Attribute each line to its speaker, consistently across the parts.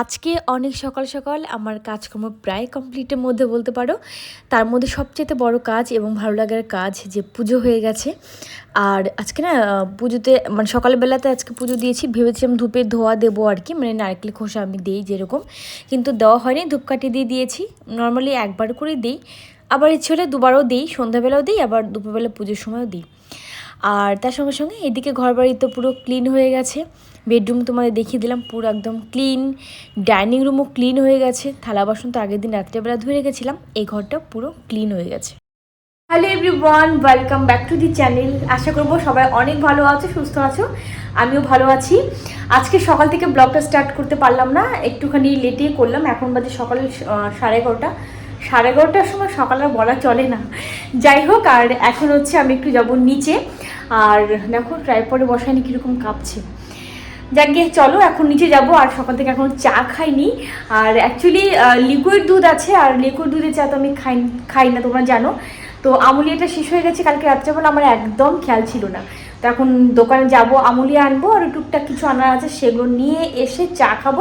Speaker 1: আজকে অনেক সকাল সকাল আমার কাজকর্ম প্রায় কমপ্লিটের মধ্যে বলতে পারো। তার মধ্যে সবচেয়ে বড় কাজ এবং ভালো লাগার কাজ যে পুজো হয়ে গেছে। আর আজকে না পুজোতে মানে সকালবেলাতে আজকে পুজো দিয়েছি, ভেবেছিলাম ধূপের ধোয়া দেবো আর কি মানে নারকেল খোসা আমি দিই যেরকম। কিন্তু দেওয়া হয়নি, ধূপকাঠি দিয়ে দিয়েছি। নর্মালি একবার করে দিই, আবার ইচ্ছে হলে দুবারও দিই, সন্ধ্যাবেলাও দিই, আবার দুপুরবেলা পুজোর সময়ও দিই। আর তার সঙ্গে সঙ্গে এদিকে ঘর বাড়ি তো পুরো ক্লিন হয়ে গেছে। বেডরুম তোমাদের দেখিয়ে দিলাম, পুরো একদম ক্লিন ডাইনিং রুমও ক্লিন হয়ে গেছে। থালা বাসন তো আগের দিন রাত্রেবেলা ধুয়ে রেখেছিলাম, এই ঘরটা পুরো ক্লিন হয়ে গেছে। Hello everyone welcome back to the channel আশা করব সবাই অনেক ভালো আছো, সুস্থ আছো, আমিও ভালো আছি। আজকে সকাল থেকে ব্লগটা স্টার্ট করতে পারলাম না, একটুখানি লেটেই করলাম, এখন বাজে সকাল সাড়ে এগারোটা। সাড়ে এগারোটার সময় সকালে বলা চলে না। যাই হোক, আর এখন হচ্ছে আমি একটু যাব নিচে, আর দেখো ট্রাইপডে বসায়নি কীরকম কাঁপছে। যাক গিয়ে চলো এখন নিচে যাব, আর সকাল থেকে এখন চা খাইনি। আর অ্যাকচুয়ালি লিকুইড দুধ আছে, আর লিকুইড দুধের চা তো আমি খাই খাই না, তোমরা জানো। তো আমুলিয়াটা শেষ হয়ে গেছে, কালকে রাত্রেবেলা আমার একদম খেয়াল ছিল না। তো এখন দোকানে যাব, আমুলিয়া আনব, আর টুকটাক কিছু আনার আছে, সেগুলো নিয়ে এসে চা খাব।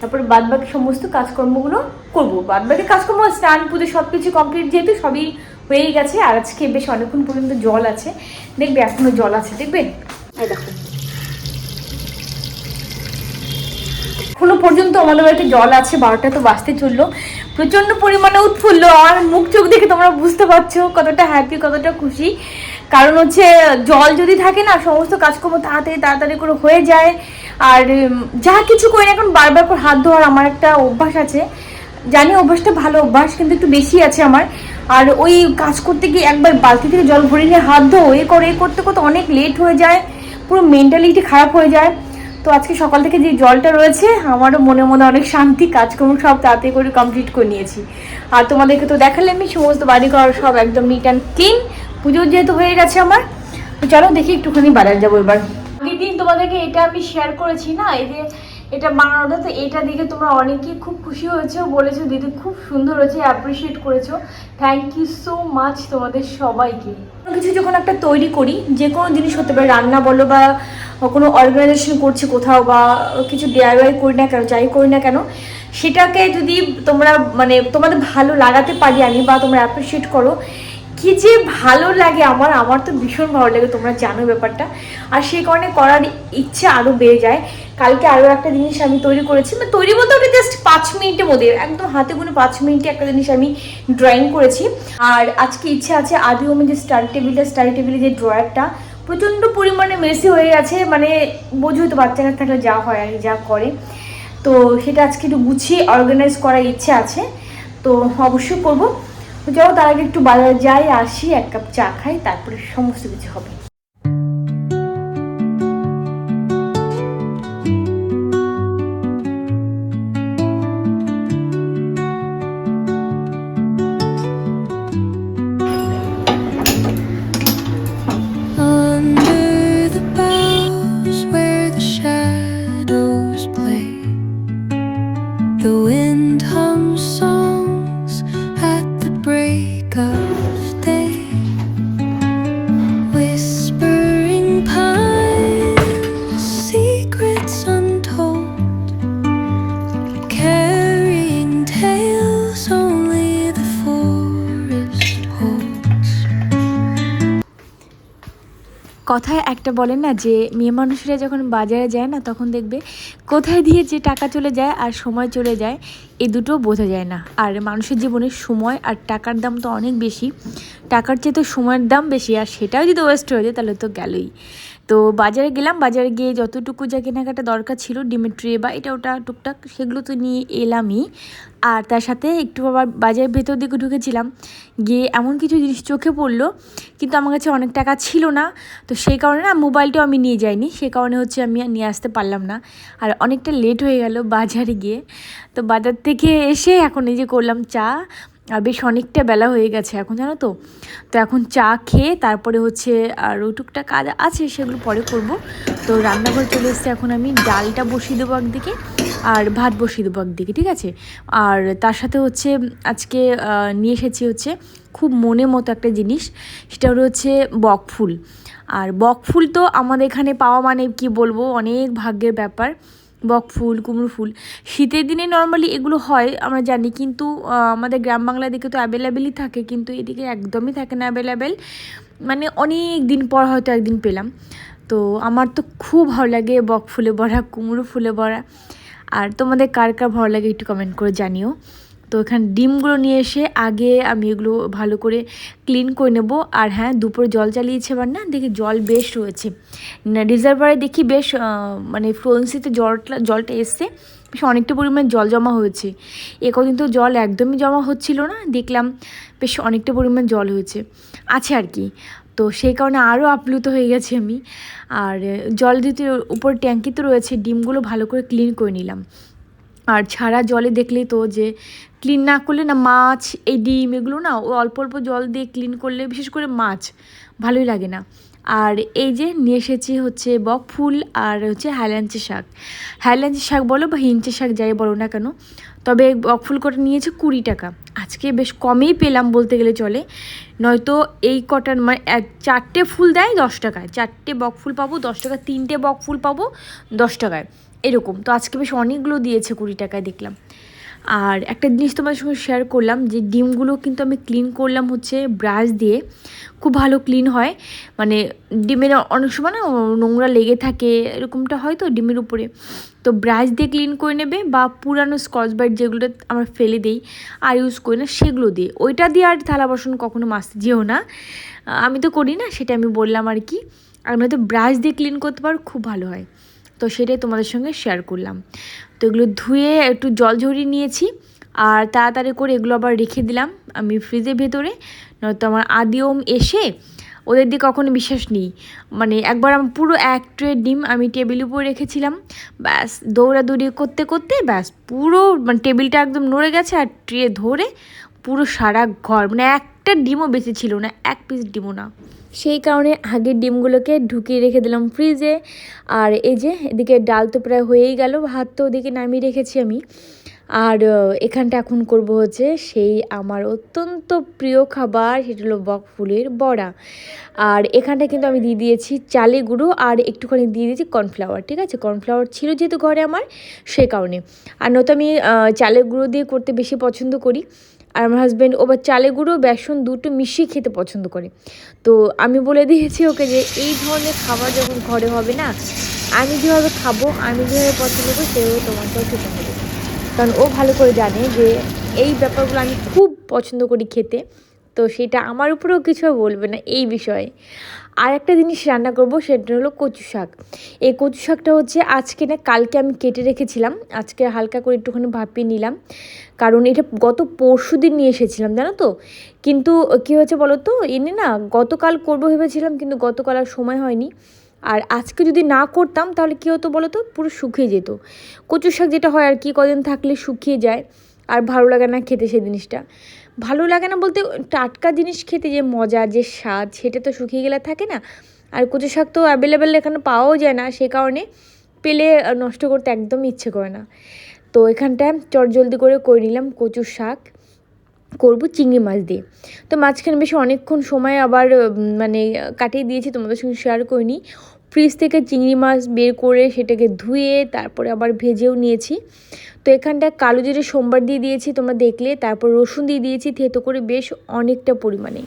Speaker 1: তারপরে বাদবাকি সমস্ত কাজকর্মগুলো করব। বাদবাকি কাজকর্ম, স্নান পুজো সব কিছু কমপ্লিট যেহেতু সবই হয়েই গেছে, আর আজকে বেশ অনেকক্ষণ পর্যন্ত জল আছে। দেখবে এখনও জল আছে দেখবেন এই দেখো। এখনও পর্যন্ত আমাদের বাড়িতে জল আছে বারোটা তো বাঁচতে চলল। প্রচণ্ড পরিমাণে উৎফুল্ল, আর মুখ চোখ দেখে তোমরা বুঝতে পারছ কতটা হ্যাপি কতটা খুশি। কারণ হচ্ছে, জল যদি থাকে না, সমস্ত কাজকর্ম তাড়াতাড়ি তাড়াতাড়ি করে হয়ে যায়। আর যা কিছু করি না এখন বারবার করে হাত ধোয়ার আমার একটা অভ্যাস আছে। জানি অভ্যাসটা ভালো অভ্যাস, কিন্তু একটু বেশি আছে আমার। আর ওই কাজ করতে গিয়ে একবার বালতি থেকে জল ভরে নিয়ে হাত ধো এ করে, এ করতে করতে অনেক লেট হয়ে যায়। পুরো মেন্টালিটি খারাপ হয়ে যায়। তো আজকে সকাল থেকে যে জলটা রয়েছে, আমারও মনে মনে অনেক শান্তি কাজকর্ম সব তাড়াতাড়ি করে কমপ্লিট করে নিয়েছি। আর তোমাদেরকে তো দেখালে আমি সমস্ত বাড়ি ঘর সব একদম নিট অ্যান্ড ক্লিন পুজো যেহেতু হয়ে গেছে আমার, তো চলো দেখি একটুখানি বাজার যাব এবার। দিন তোমাদেরকে এটা আমি শেয়ার করেছি না, এই যে এটা বানানোটা তো এটা দেখে তোমরা অনেকেই খুব খুশি হয়েছো, বলেছ, দিদি খুব সুন্দর হয়েছে অ্যাপ্রিসিয়েট করেছ। থ্যাংক ইউ সো মাচ তোমাদের সবাইকে। কিছু যখন একটা তৈরি করি, যে কোনো জিনিস হতে পারে, রান্না বলো বা কোনো অর্গানাইজেশন করছি কোথাও বা কিছু ডিআইওয়াই করি না কেন, যাই করি না কেন, সেটাকে যদি তোমরা মানে তোমাদের ভালো লাগাতে পারি আমি বা তোমরা অ্যাপ্রিসিয়েট করো কি যে ভালো লাগে আমার আমার তো ভীষণ ভালো লাগে, তোমরা জানো ব্যাপারটা। আর সেই কারণে করার ইচ্ছে আরও বেড়ে যায়। কালকে আরও একটা জিনিস আমি তৈরি করেছি মানে তৈরি বলতে ওটা জাস্ট পাঁচ মিনিটের মধ্যে একদম হাতে গুনে পাঁচ মিনিটে একটা জিনিস আমি ড্রয়িং করেছি। আর আজকে ইচ্ছে আছে আদি ওমি যে স্টাডি টেবিলটা স্টাডি টেবিলে যে ড্রয়ারটা প্রচণ্ড পরিমাণে মেসি হয়ে গেছে মানে বোঝোই তো বাচ্চারা থাকলে যা হয় আর যা করে। তো সেটা আজকে একটু গুছিয়ে অর্গানাইজ করার ইচ্ছে আছে। তো অবশ্যই করব। চলো তার আগে একটু বাজারে যাই, আসি, এক কাপ চা খাই, তারপরে সমস্ত কিছু হবে। কথায় একটা বলেন না যে মেয়ে মানুষেরা যখন বাজারে যায় না তখন দেখবে কোথায় দিয়ে যে টাকা চলে যায় আর সময় চলে যায় এই দুটো বোঝা যায় না। আর মানুষের জীবনে সময় আর টাকার দাম তো অনেক বেশি। টাকার চেয়ে তো সময়ের দাম বেশি, আর সেটাও যদি ওয়েস্ট হয়ে যায় তাহলে তো গেলই। তো বাজারে গেলাম, বাজারে গিয়ে যতটুকু যা কেনাকাটা দরকার ছিল ডিমের বা এটা ওটা, টুকটাক সেগুলো তো নিয়ে এলামই। আর তার সাথে একটু আবার বাজারের ভেতর দিকে ঢুকেছিলাম, গিয়ে এমন কিছু জিনিস চোখে পড়ল, কিন্তু আমার কাছে অনেক টাকা ছিল না। তো সেই কারণে না মোবাইলটাও আমি নিয়ে যাইনি, সে কারণে হচ্ছে আমি নিয়ে আসতে পারলাম না। আর অনেকটা লেট হয়ে গেল বাজারে গিয়ে। তো বাজার থেকে এসে এখন এই যে করলাম চা, আর বেশ অনেকটা বেলা হয়ে গেছে এখন, জানো তো? তো এখন চা খেয়ে তারপরে হচ্ছে আর টুকটা কাজ আছে সেগুলো পরে করব। তো রান্নাঘর চলে এসছে এখন আমি, ডালটা বসিয়ে দেবো একদিকে আর ভাত বসিয়ে দেবো একদিকে, ঠিক আছে? আর তার সাথে হচ্ছে আজকে নিয়ে এসেছি হচ্ছে খুব মনে মতো একটা জিনিস, সেটা হলো হচ্ছে বকফুল আর বকফুল তো আমাদের এখানে পাওয়া মানে কি বলব? অনেক ভাগ্যের ব্যাপার। বক ফুল, কুমড়ো ফুল। শীতের দিনে নর্মালি এগুলো হয়, আমরা জানি, কিন্তু আমাদের গ্রাম বাংলার দিকে তো অ্যাভেলেবেলই থাকে, কিন্তু এদিকে একদমই থাকে না অ্যাভেলেবেল মানে অনেক দিন পর হয়তো একদিন পেলাম। তো আমার তো খুব ভালো লাগে বক ফুলে ভরা, কুমড়ো ফুলে ভরা। আর তোমাদের কার কার ভালো লাগে একটু কমেন্ট করে জানিও। তো এখানে ডিমগুলো নিয়ে এসে আগে আমি এগুলো ভালো করে ক্লিন করে নেব। আর হ্যাঁ দুপুরে জল চালিয়েছে এবার না, দেখি জল বেশ রয়েছে। রিজার্ভারে দেখি বেশ মানে ফ্লোয়েন্সিতে জলটা জলটা এসছে। বেশ অনেকটা পরিমাণে জল জমা হয়েছে। এ কদিন তো জল একদমই জমা হচ্ছিল না, দেখলাম বেশ অনেকটা পরিমাণ জল হয়েছে। আছে আর কি। তো সেই কারণে আরও আপ্লুত হয়ে গেছি আমি। আর জল দিতে উপর ট্যাঙ্কিতে রয়েছে, ডিমগুলো ভালো করে ক্লিন করে নিলাম। আর ছাড়া জলে দেখলে তো যে ক্লিন না করলে না মাছ, এই ডিম এগুলো না ও অল্প অল্প জল দিয়ে ক্লিন করলে বিশেষ করে মাছ ভালোই লাগে না। আর এই যে নিয়ে এসেছি হচ্ছে বক ফুল আর হচ্ছে হাইল্যান্ডি শাক। হাইল্যান্ডি শাক বলো বা হিঞ্চে শাক যাই বলো না কেন, তবে বক ফুল কটা নিয়েছে কুড়ি টাকা। আজকে বেশ কমেই পেলাম বলতে গেলে চলে, নয়তো এই কটার মানে এক চারটে ফুল দেয় দশ টাকায়, চারটে বক ফুল পাবো, দশ টাকা, তিনটে বক ফুল পাবো দশ টাকায়। এরকম। তো আজকে বেশ অনেকগুলো দিয়েছে কুড়ি টাকায় দেখলাম। আর একটা জিনিস তোমার সঙ্গে শেয়ার করলাম যে ডিমগুলো কিন্তু আমি ক্লিন করলাম হচ্ছে ব্রাশ দিয়ে। খুব ভালো ক্লিন হয়। মানে ডিমের অনেক সময় না নোংরা লেগে থাকে, এরকমটা হয় তো ডিমের উপরে। তো ব্রাশ দিয়ে ক্লিন করে নেবে বা পুরানো স্কচ ব্রাইট যেগুলো আমরা ফেলে দিই আর ইউজ করি না, সেগুলো দিয়ে। ওইটা দিয়ে আর থালা বাসন কখনো মাজতে যেও না। আমি তো করি না, সেটা আমি বললাম আর কি। আর নয়তো ব্রাশ দিয়ে ক্লিন করতে পারো, খুব ভালো হয়। তো সেটাই তোমাদের সঙ্গে শেয়ার করলাম। তো এগুলো ধুয়ে একটু জল ঝরিয়ে নিয়েছি, আর তাড়াতাড়ি করে এগুলো আবার রেখে দিলাম আমি ফ্রিজের ভেতরে। নয়তো আমার আদিওম এসে ওদের দিকে কখনো বিশ্বাস নেই। মানে একবার আমি পুরো এক ট্রে ডিম আমি টেবিলের উপরে রেখেছিলাম। ব্যাস, দৌড়াদৌড়ি করতে করতে ব্যাস পুরো মানে টেবিলটা একদম নড়ে গেছে আর ট্রে ধরে পুরো সারা ঘর মানে একটা ডিমও বেঁচে ছিল না, এক পিস ডিমও না। সেই কারণে আগের ডিমগুলোকে ঢুকিয়ে রেখে দিলাম ফ্রিজে আর এই যে, এদিকে ডাল তো প্রায় হয়েই গেল, ভাত তো ওদিকে নামিয়ে রেখেছি আমি। আর এখানটা এখন করব হচ্ছে সেই আমার অত্যন্ত প্রিয় খাবার, সেটা হলো বক ফুলের বড়া। আর এখানটা কিন্তু আমি দিয়ে দিয়েছি চালে গুঁড়ো, আর একটুখানি দিয়ে দিয়েছি কর্নফ্লাওয়ার ঠিক আছে? কর্নফ্লাওয়ার ছিল যেহেতু ঘরে আমার, সে কারণে। আর নয়তো আমি চালের গুঁড়ো দিয়ে করতে বেশি পছন্দ করি। আর আমার হাজব্যান্ড ও বা চালে গুঁড়ো, বেসন দুটো মিশিয়ে খেতে পছন্দ করে। তো আমি বলে দিয়েছি ওকে যে, এই ধরনের খাবার যখন ঘরে হবে না, আমি যেভাবে খাব, আমি যেভাবে পছন্দ করি সেভাবে তোমাকেও খেতে হবে। কারণ ও ভালো করে জানে যে, এই ব্যাপারগুলো আমি খুব পছন্দ করি খেতে। তো সেটা আমার উপরেও কিছু বলবে না এই বিষয়ে। আর একটা জিনিস রান্না করব, সেটা হলো কচু শাক। এই কচু শাকটা হচ্ছে আজকে না, কালকে আমি কেটে রেখেছিলাম। আজকে হালকা করে একটুখানি ভাপিয়ে নিলাম। কারণ এটা গত পরশু দিন নিয়ে এসেছিলাম, জানো তো? কিন্তু কী হয়েছে বলো তো এনে না, গতকাল করব ভেবেছিলাম, কিন্তু গতকাল আর সময় হয়নি। আর আজকে যদি না করতাম, তাহলে কী হতো বলো তো পুরো শুকিয়ে যেত। কচু শাক যেটা হয় আর কি, কদিন থাকলে শুকিয়ে যায়। আর ভালো লাগে না খেতে সেই জিনিসটা। ভালো লাগে না বলতে টাটকা জিনিস খেতে যে মজা, যে স্বাদ, সেটা তো শুকিয়ে গেলে থাকে না। আর কচু শাক তো অ্যাভেলেবেল এখানে পাওয়াও যায় না, সে কারণে পেলে নষ্ট করতে একদম ইচ্ছে করে না। তো এখানটায় চট জলদি করে করে নিলাম কচু শাক। করব চিংড়ি মাছ দিয়ে। তো মাঝখানে বেশি অনেকক্ষণ সময় আবার মানে কাটিয়ে দিয়েছি, তোমাদের সঙ্গে শেয়ার করিনি। ফ্রিজ থেকে চিংড়ি মাছ বের করে সেটাকে ধুয়ে তারপরে আবার ভেজেও নিয়েছি। তো এখানটায় কালো জিরে সোমবার দিয়ে দিয়েছি, তোমরা দেখলে। তারপর রসুন দিয়ে দিয়েছি, থেতো করে বেশ অনেকটা পরিমাণে।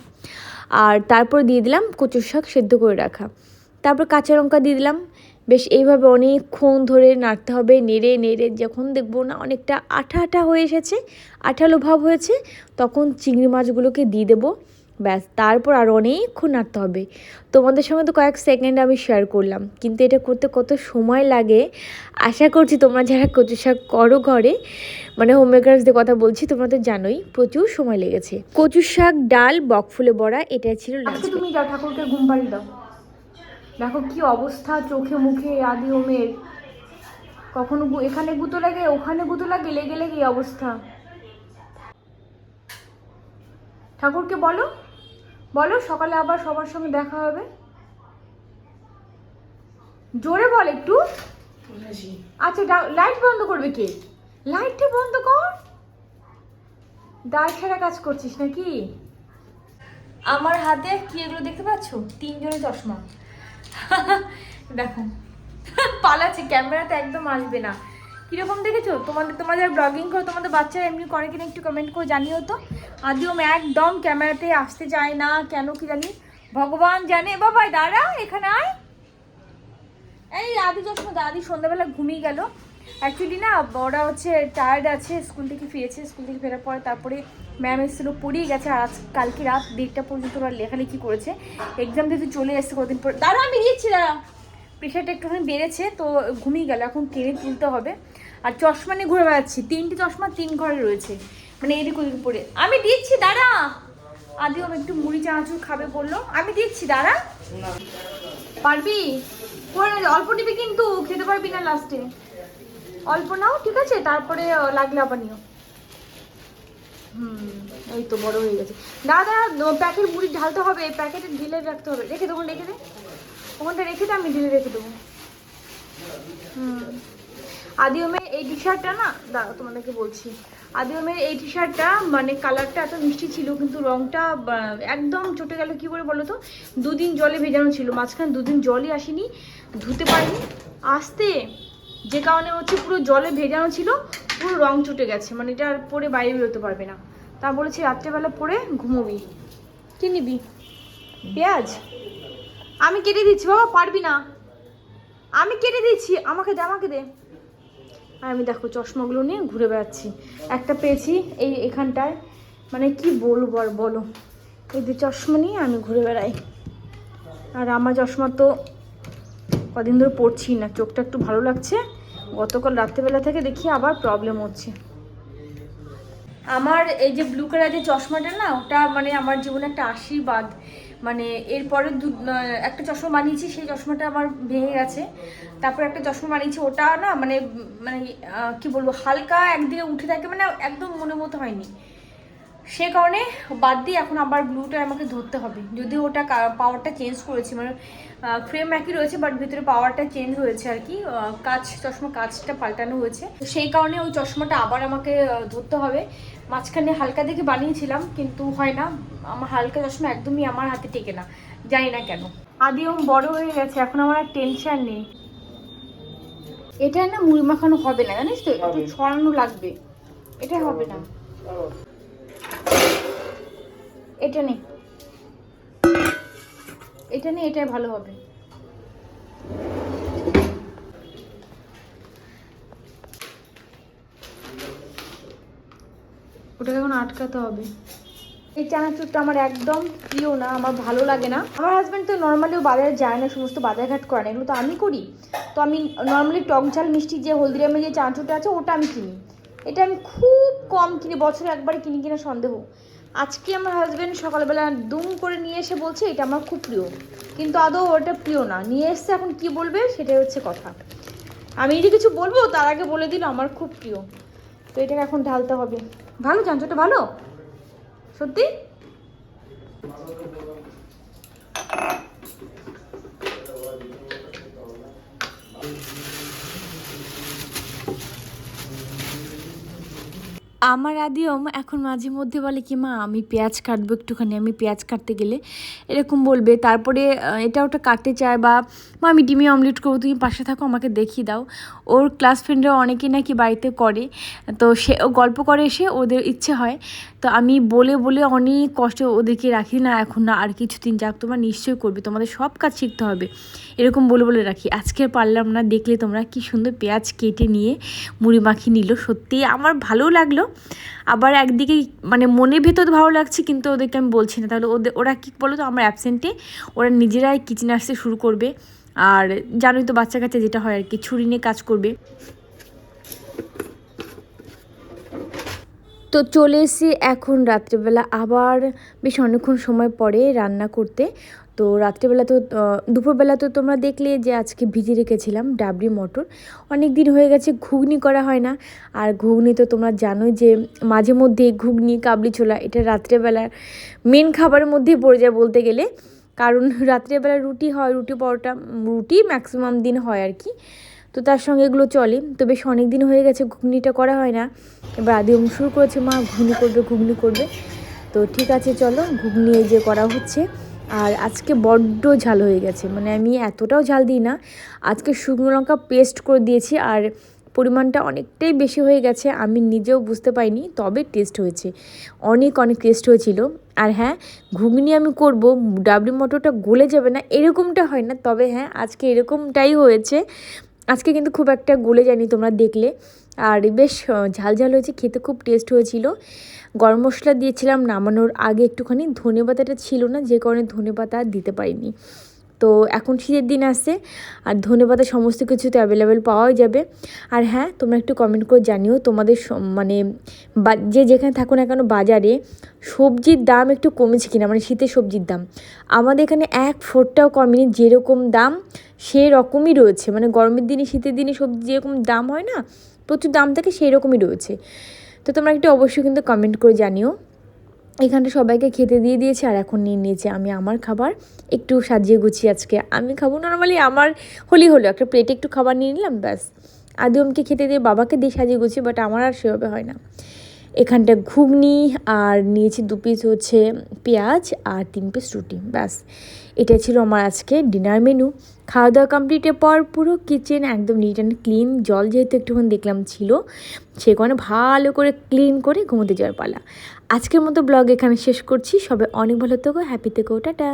Speaker 1: আর তারপর দিয়ে দিলাম কচুর শাক সেদ্ধ করে রাখা। তারপর কাঁচা লঙ্কা দিয়ে দিলাম। বেশ এইভাবে অনেকক্ষণ ধরে নাড়তে হবে, নেড়ে নেড়ে যখন দেখব না অনেকটা আঠা আঠা হয়ে এসেছে, আঠালো ভাব হয়েছে, তখন চিংড়ি মাছগুলোকে দিয়ে দেবো। ব্যাস তারপর আর অনেকক্ষণ নাড়তে হবে। তোমাদের সঙ্গে তো কয়েক সেকেন্ড আমি শেয়ার করলাম কিন্তু এটা করতে কত সময় লাগে? আশা করছি তোমরা যারা কচু শাক করো ঘরে মানে হোম মেকার্সদের কথা বলছি তোমরা তো জানোই প্রচুর সময় লেগেছে। কচু শাক ডাল বকফুলে বড়া এটা ছিল তুমি যাও ঠাকুরকে ঘুম পাড়িয়ে দাও। দেখো কি অবস্থা চোখে মুখে আদি ওমের। কখনো এখানে গুঁতো লাগে ওখানে গুঁতো লাগে লেগে লেগে অবস্থা। ঠাকুরকে বলো। বলো সকালে আবার সবার সঙ্গে দেখা হবে? জোরে বল একটু। আচ্ছা লাইট বন্ধ করবে কে? লাইটটা বন্ধ কর। দায় ছেড়া কাজ করছিস নাকি? আমার হাতে কি এগুলো দেখতে পাচ্ছ? তিনজনের চশমা। দেখো
Speaker 2: পালাচ্ছে ক্যামেরাতে একদম আসবে না। কীরকম দেখেছ? তোমাদের তোমাদের ব্লগিং করো, তোমাদের বাচ্চারা এমনি করে কিনা একটু কমেন্ট করে জানিও তো। আদিও একদম ক্যামেরাতে আসতে চায় না, কেন কি জানি। ভগবান জানে। বাবা দাঁড়া, এখানে আয়। এই আদি চশমা দাদি সন্ধ্যাবেলা ঘুমিয়ে গেল। অ্যাকচুয়ালি না ওরা হচ্ছে টায়ার্ড আছে স্কুল থেকে ফিরেছে স্কুল থেকে ফেরার পর তারপরে ম্যাম এসেছিল, পড়িয়ে গেছে আর আজ, কালকে রাত দেড়টা পর্যন্ত ওরা লেখালেখি করেছে। এক্সাম দিতে চলে এসছে কদিন পর। দাঁড়া, আমি দিচ্ছি, দাঁড়া। প্রেশারটা একটুখানি বেড়েছে, তো ঘুমিয়ে গেল। এখন টেনে তুলতে হবে। আর চশমা নিয়ে ঘুরে বেড়াচ্ছি। তিনটে চশমা তিন ঘরে রয়েছে। মানে এদিক ওদিক পরে আমি দিচ্ছি, দাঁড়া! আদিও একটু মুড়ি চানাচুর খাবে বলল। আমি দিচ্ছি, দাঁড়া! পারবি? অল্প নিবি কিন্তু, খেতে পারবি না লাস্টে অল্প নাও, ঠিক আছে? তারপরে লাগলে আবার নিও। হুম, এই তো বড় হয়ে গেছে। দাদা প্যাকেট মুড়ি ঢালতে হবে। প্যাকেটে ঢিলে রাখতে হবে। রেখে দেবো রেখে দে। ওখানটা রেখে দে, আমি ঢিলে রেখে দেবো। হুম। আদিওমের এই টি শার্টটা না দাঁড়াও তোমাদেরকে বলছি। আদিওমের এই টি শার্টটা মানে কালারটা এত মিষ্টি ছিল, কিন্তু রংটা একদম চটে গেল, কি করে বলো তো দুদিন জলে ভেজানো ছিল, মাঝখানে দুদিন জলই আসেনি, ধুতে পারিনি। আসতে, যে কারণে হচ্ছে পুরো জলে ভেজানো ছিল, পুরো রং চটে গেছে মানে এটা আর পরে বাইরে বেরোতে পারবে না। তা বলেছি, রাত্রেবেলা পরে ঘুমোবি। কি নিবি? পেঁয়াজ? আমি কেটে দিচ্ছি, বাবা, পারবি না। আমি কেটে দিচ্ছি, আমাকে দে আমাকে দে। আর আমি দেখো চশমাগুলো নিয়ে ঘুরে বেড়াচ্ছি। একটা পেয়েছি এই এখানটায়। মানে কি বলব আর বলো। এই যে চশমা নিয়ে আমি ঘুরে বেড়াই। আর আমার চশমা তো কদিন ধরে পড়ছি না, চোখটা একটু ভালো লাগছে। গতকাল রাত্রেবেলা থেকে দেখি আবার প্রবলেম হচ্ছে। আমার এই যে ব্লু কালার যে চশমাটা না, ওটা মানে আমার জীবনে একটা আশীর্বাদ। মানে এরপরে দু একটা চশমা বানিয়েছি, সেই চশমাটা আমার ভেঙে গেছে। তারপর একটা চশমা বানিয়েছি, ওটা না মানে মানে কি বলব, হালকা একদিকে উঠে থাকে মানে একদম মনে মতো হয়নি। সে কারণে বাদ দিয়ে এখন আবার ব্লুটা আমাকে ধরতে হবে। যদি ওটা পাওয়ারটা চেঞ্জ করেছি মানে ফ্রেম একই রয়েছে বাট ভিতরে পাওয়ারটা চেঞ্জ হয়েছে আর কি। কাজ চশমা কাজটা পাল্টানো হয়েছে। তো সেই কারণে ওই চশমাটা আবার আমাকে ধরতে হবে। মাঝখানে হালকা দেখে বানিয়েছিলাম কিন্তু হয় না। আমার হালকা চশমা একদমই আমার হাতে টেকে না। জানি না কেন। আদিও বড় হয়ে গেছে এখন আমার আর টেনশন নেই। এটা না মুড়ি মাখানো হবে না জানিস তো? একটু ছড়ানো লাগবে। এটা হবে না। এটা নেই এটা নেই এটাই ভালো হবে। ওটাকে এখন আটকাতে হবে। এই চানাচুরটা আমার একদম প্রিয় না আমার ভালো লাগে না। আমার হাজব্যান্ড তো নর্মালিও বাজারে যায় না সমস্ত বাজারঘাট করে না এগুলো তো আমি করি। তো আমি নর্মালি টক ঝাল মিষ্টি যে হলদিরামে যে চানাচুরটা আছে ওটা আমি কিনি। এটা আমি খুব কম কিনি বছরে একবারে কিনি কিনা সন্দেহ। আজকে আমার হাজব্যান্ড সকালবেলা দুম করে নিয়ে এসে বলছে, এটা আমার খুব প্রিয়। কিন্তু আদৌ ওটা প্রিয় না। নিয়ে এসছে এখন কি বলবে সেটাই হচ্ছে কথা। আমি যদি কিছু বলব তার আগে বলে দিল, আমার খুব প্রিয়। তো এটাকে এখন ঢালতে হবে। ভালো চাঞ্চটা ভালো? সত্যি? আমার আদিওম এখন মাঝে মধ্যে বলে কি, মা, আমি পেঁয়াজ কাটবো একটুখানি, আমি পেঁয়াজ কাটতে গেলে। এরকম বলবে। তারপরে এটা ওটা কাটতে চায় বা, মা, আমি ডিমি অমলেট করব, তুমি পাশে থাকো, আমাকে দেখিয়ে দাও। ওর ক্লাস ফ্রেন্ডরা অনেকে নাকি বাড়িতে করে। তো সে, ও গল্প করে এসে ওদের ইচ্ছে হয়। তো আমি বলে বলে অনেক কষ্ট ওদেরকে রাখি, না, এখন না, আর কিছুদিন যাক, তোমরা নিশ্চয়ই করবে, তোমাদের সব কাজ শিখতে হবে। এরকম বলে বলে রাখি। আজকে পারলাম না দেখলে তোমরা কি সুন্দর পেঁয়াজ কেটে নিয়ে মুড়ি মাখি নিল। সত্যি আমার ভালো লাগল। আবার একদিকে মানে মনের ভেতর ভালো লাগছে, কিন্তু ওদেরকে আমি বলছি না। তাহলে ওদের ওরা কী বলো তো, আমার অ্যাবসেন্টে ওরা নিজেরাই কিচেন আসতে শুরু করবে। আর জানোই তো বাচ্চা কাচ্চা যেটা হয় আর কি, ছুরি নিয়ে কাজ করবে। তো চলে এসেছি এখন রাত্রেবেলা আবার, বেশ অনেকক্ষণ সময় পরে রান্না করতে। তো রাত্রেবেলা তো দুপুরবেলা তো তোমরা দেখলে যে আজকে ভিজে রেখেছিলাম ডাবরি মটর। অনেক দিন হয়ে গেছে, ঘুগনি করা হয় না। আর ঘুগনি তো তোমরা জানোই যে মাঝে মধ্যে ঘুগনি, কাবলি ছোলা এটা রাত্রেবেলার মেন খাবারের মধ্যেই পড়ে যায় বলতে গেলে। কারণ রাত্রেবেলা রুটি হয়, রুটি পরোটা, রুটি ম্যাক্সিমাম দিন হয় আর কি। তো তার সঙ্গে এগুলো চলে। তো বেশ অনেক দিন হয়ে গেছে, ঘুগনিটা করা হয় না। এবার আদি শুরু করেছে, মা, ঘুগনি করবে ঘুগনি করবে। তো ঠিক আছে, চলো, ঘুগনি এই যে করা হচ্ছে।
Speaker 1: আর আজকে বড্ড ঝাল হয়ে গেছে মানে আমি এতটাও ঝাল দিই না। আজকে শুকনো লঙ্কা পেস্ট করে দিয়েছি, আর পরিমাণটা অনেকটাই বেশি হয়ে গেছে, আমি নিজেও বুঝতে পারিনি, তবে টেস্ট হয়েছে। অনেক অনেক টেস্ট হয়েছিল। আর হ্যাঁ ঘুগনি আমি করব ডাবলি মটরটা গলে যাবে না, এরকমটা হয় না, তবে হ্যাঁ আজকে এরকমটাই হয়েছে। আজকে কিন্তু খুব একটা গলে যায়নি তোমরা দেখলে। আর বেশ ঝালঝাল ঝাল ঝাল হয়েছে, খেতে খুব টেস্ট হয়েছিল। গরম মশলা দিয়েছিলাম, নামানোর আগে একটুখানি ধনে পাতাটা ছিল না, যে কারণে ধনে পাতা দিতে পারিনি। তো এখন শীতের দিন আসছে আর ধনে পাতা সমস্ত কিছু তো অ্যাভেলেবেল পাওয়াই যাবে। আর হ্যাঁ তোমরা একটু কমেন্ট করে জানিও তোমাদের মানে যে যেখানে থাকো না কেন বাজারে সবজির দাম একটু কমেছে কিনা মানে শীতের সবজির দাম। আমাদের এখানে এক ফোরটাও কমেনি, যেরকম দাম সেই রকমই রয়েছে। মানে গরমের দিনে, শীতের দিনে সবজি যেরকম দাম হয় না, প্রচুর দাম থাকে সেই রকমই রয়েছে। তো তোমরা একটু অবশ্যই কিন্তু কমেন্ট করে জানিও। এখানটা সবাইকে খেতে দিয়ে দিয়েছে, আর এখন নিয়ে নিয়েছে আমি আমার খাবার। একটু সাজিয়ে গুছিয়ে আজকে আমি খাব। নর্মালি আমার হলি হলো, একটা প্লেটে একটু খাবার নিয়ে নিলাম, ব্যাস। আদিমকে খেতে দিয়ে বাবাকে দিয়ে সাজিয়ে গুছিয়ে বাট আমার আর সেভাবে হয় না। এখানটা ঘুগনি, আর নিয়েছি দু পিস হচ্ছে পেঁয়াজ আর তিন পিস রুটি, ব্যাস। এটা ছিল আমার আজকে ডিনার মেনু খাওয়া দাওয়া কমপ্লিটের পর পুরো কিচেন একদম নিট অ্যান্ড ক্লিন জল যেহেতু একটুখানি দেখলাম ছিল, সে ভালো করে ক্লিন করে ঘুমোতে যাওয়ার পালা। আজকের মতো ব্লগ এখানে শেষ করছি। সবাই অনেক ভালো থেকো হ্যাপি থেকো টাটা।